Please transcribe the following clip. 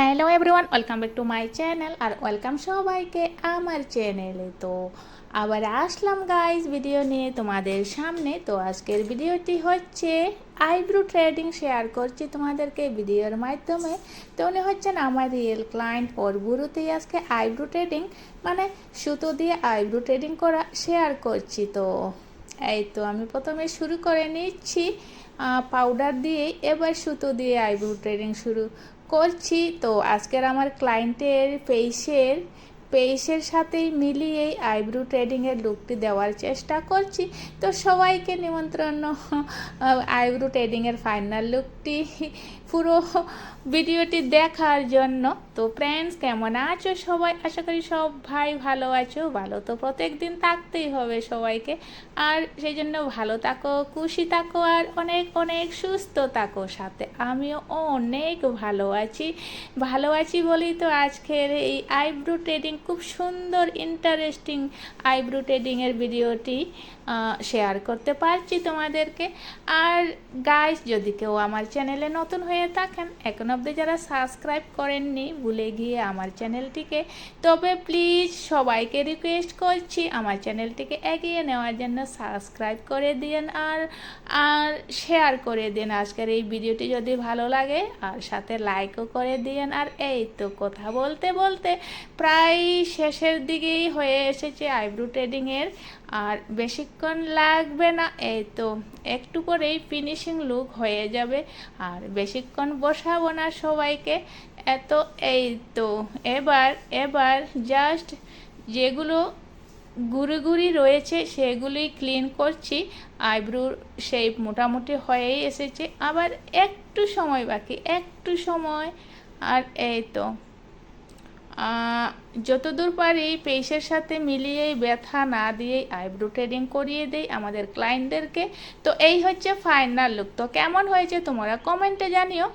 Hello everyone welcome back to my channel R welcome সবাইকে আমার চ্যানেলে তো আবার আসলাম গাইজ ভিডিও নিয়ে তোমাদের সামনে। তো আজকের ভিডিওটি হচ্ছে আইব্রো ট্রেডিং শেয়ার করছি তোমাদেরকে ভিডিওর মাধ্যমে। তো উনি হচ্ছেন আমার রিয়েল ক্লায়েন্ট ওর গুরুতেই আজকে আইব্রো ট্রেডিং মানে সুতো দিয়ে আইব্রো ট্রেডিং করা শেয়ার করছি। তো এই তো আমি প্রথমে শুরু করে নিচ্ছি। পাউডার দিয়ে এবার সুতো দিয়ে আইব্রো ট্রেনিং শুরু করছি। তো আজকের আমার ক্লায়েন্টের ফেসের পেইসের সাথেই মিলিয়ে আইব্রো ট্রেডিংয়ের লুকটি দেওয়ার চেষ্টা করছি। তো সবাইকে নিমন্ত্রণ আইব্রো ট্রেডিংয়ের ফাইনাল লুকটি পুরো ভিডিওটি দেখার জন্য। তো ফ্রেন্ডস কেমন আছো সবাই? আশা করি সব ভাই ভালো আছো। ভালো তো প্রত্যেক দিন থাকতেই হবে সবাইকে। আর সেই জন্য ভালো থাকো, খুশি থাকো, আর অনেক অনেক সুস্থ থাকো। সাথে আমিও অনেক ভালো আছি। ভালো আছি বলেই তো আজকের এই আইব্রো ট্রেডিং খুব সুন্দর ইন্টারেস্টিং আইব্রো ট্রেডিংয়ের ভিডিওটি শেয়ার করতে পারছি তোমাদেরকে। আর গাইস যদি কেউ আমার চ্যানেলে নতুন হয়ে থাকেন, এখন অবধি যারা সাবস্ক্রাইব করেননি, ভুলে গিয়ে আমার চ্যানেলটিকে তবে প্লিজ সবাইকে রিকোয়েস্ট করছি, আমার চ্যানেলটিকে এগিয়ে নেওয়ার জন্য সাবস্ক্রাইব করে দিন আর আর শেয়ার করে দিন। আজকের এই ভিডিওটি যদি ভালো লাগে, আর সাথে লাইকও করে দিন আর এই তো কথা বলতে বলতে প্রায় শেষের দিকেই হয়ে এসেছে আইব্রো ট্রেডিংয়ের। আর বেশিক্ষণ লাগবে না, এই তো একটু করেই ফিনিশিং লুক হয়ে যাবে। আর বেশিক্ষণ বসাবো না সবাইকে, এত এই তো। এবার এবার জাস্ট যেগুলো গুড়ি গুড়ি রয়েছে সেগুলি ক্লিন করছি। আইব্রোর শেপ মোটামুটি হয়েই এসেছে। আবার একটু সময় বাকি, একটু সময়, আর এই তো। যতদূর পারি পেশের সাথে মিলিয়েই ব্যথা না দিয়েই আইব্রো ট্রেডিং করিয়ে দেই আমাদের ক্লায়েন্টদেরকে তো এই হচ্ছে ফাইনাল লুক তো কেমন হয়েছে তোমরা কমেন্টে জানিও।